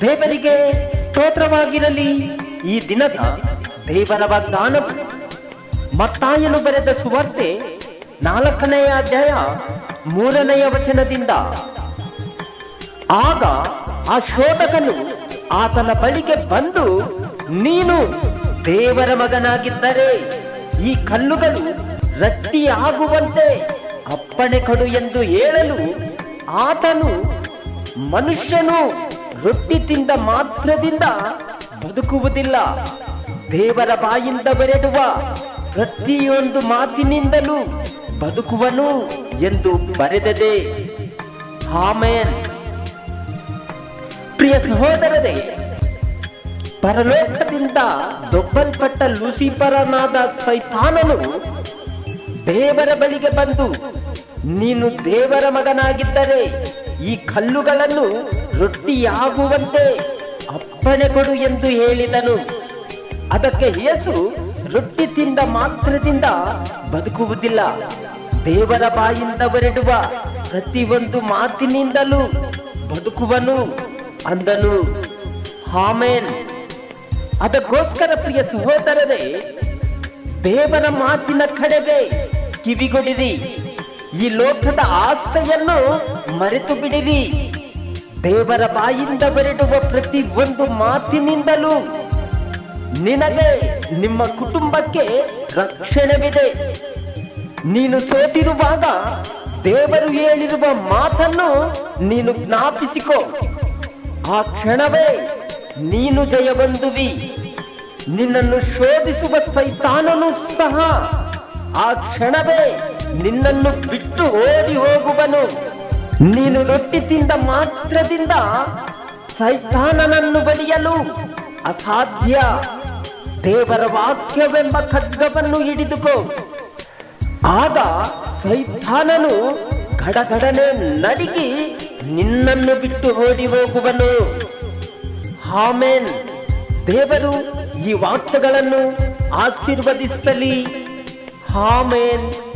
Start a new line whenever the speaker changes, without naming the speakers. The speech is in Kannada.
ದೇವರಿಗೆ ಸ್ತೋತ್ರವಾಗಿರಲಿ. ಈ ದಿನದ ದೇವರ ವಾಗ್ದಾನ ಮತ್ತಾಯನು ಬರೆದ ಸುವಾರ್ತೆ ನಾಲ್ಕನೆಯ ಅಧ್ಯಾಯ ಮೂರನೆಯ ವಚನದಿಂದ. ಆಗ ಆ ಶೋಧಕನು ಆತನ ಬಳಿಗೆ ಬಂದು, ನೀನು ದೇವರ ಮಗನಾಗಿದ್ದರೆ ಈ ಕಲ್ಲುಗಳು ರಟ್ಟಿಯಾಗುವಂತೆ ಅಪ್ಪಣೆ ಕೊಡು ಎಂದು ಹೇಳಲು ಆತನು ಮನುಷ್ಯನು ರೊಟ್ಟಿ ತಿಂದ ಮಾತ್ರದಿಂದ ಬದುಕುವುದಿಲ್ಲ. ದೇವರ ಬಾಯಿಂದ ಬರೆದುವ ಪ್ರತಿಯೊಂದು ಮಾತಿನಿಂದಲೂ ಬದುಕುವನು ಎಂದು ಬರೆದದೆ. ಆಮೇನ್. ಪ್ರಿಯ ಸಹೋದರರೇ ಪರಲೋಕದಿಂದ ದೊಬ್ಬಲ್ಪಟ್ಟ ಲೂಸಿಫರನಾದ ಸೈತಾನನು ದೇವರ ಬಳಿಗೆ ಬಂದು, ನೀನು ದೇವರ ಮಗನಾಗಿದ್ದರೆ ಈ ಕಲ್ಲುಗಳನ್ನು ರೊಟ್ಟಿಯಾಗುವಂತೆ ಅಪ್ಪಣೆ ಕೊಡು ಎಂದು ಹೇಳಿದನು. ಅದಕ್ಕೆ ಯೇಸು ರೊಟ್ಟಿ ತಿಂದ ಮಾತ್ರದಿಂದ ಬದುಕುವುದಿಲ್ಲ. ದೇವರ ಬಾಯಿಂದ ಹೊರಡುವ ಪ್ರತಿಯೊಂದು ಮಾತಿನಿಂದಲೂ ಬದುಕುವನು ಅಂದನು. ಆಮೇನ್. ಅದಕ್ಕೋಸ್ಕರ ಪ್ರಿಯ ಸಹೋದರರೇ, ದೇವರ ಮಾತಿನ ಕಡೆಗೆ ಕಿವಿಗೊಡಿರಿ. ಈ ಲೋಕದ ಆಸ್ತೆಯನ್ನು ಮರೆತು ಬಿಡಿರಿ ದೇವರ ಬಾಯಿಂದ ಹೊರಡುವ ಪ್ರತಿ ಒಂದು ಮಾತಿನಿಂದಲೂ ನಿನಗೆ, ನಿಮ್ಮ ಕುಟುಂಬಕ್ಕೆ ರಕ್ಷಣೆವಿದೆ. ನೀನು ಸೋತಿರುವಾಗ ದೇವರು ಹೇಳಿರುವ ಮಾತನ್ನು ನೀನು ಜ್ಞಾಪಿಸಿಕೋ. ಆ ಕ್ಷಣವೇ ನೀನು ಜಯಬಂಧುವಿ ನಿನ್ನನ್ನು ಶೋಧಿಸುವ ಸೈತಾನನು ಸಹ. ಆ ಕ್ಷಣವೇ ನಿನ್ನನ್ನು ಬಿಟ್ಟು ಓಡಿ ಹೋಗುವನು. ನೀನು ರೊಟ್ಟಿ ತಿಂದ ಮಾತ್ರದಿಂದ ಸೈತಾನನನ್ನು ಬಡಿಯಲು ಅಸಾಧ್ಯ. ದೇವರ ವಾಕ್ಯವೆಂಬ ಖಡ್ಗವನ್ನು ಹಿಡಿದುಕೋ. ಆಗ ಸೈತಾನನು ಗಡಗಡನೆ ನಡಿಗಿ ನಿನ್ನನ್ನು ಬಿಟ್ಟು ಓಡಿ ಹೋಗುವನು. ಆಮೇನ್. ದೇವರು ಈ ವಾಕ್ಯಗಳನ್ನು ಆಶೀರ್ವದಿಸಲಿ. ಆಮೇನ್.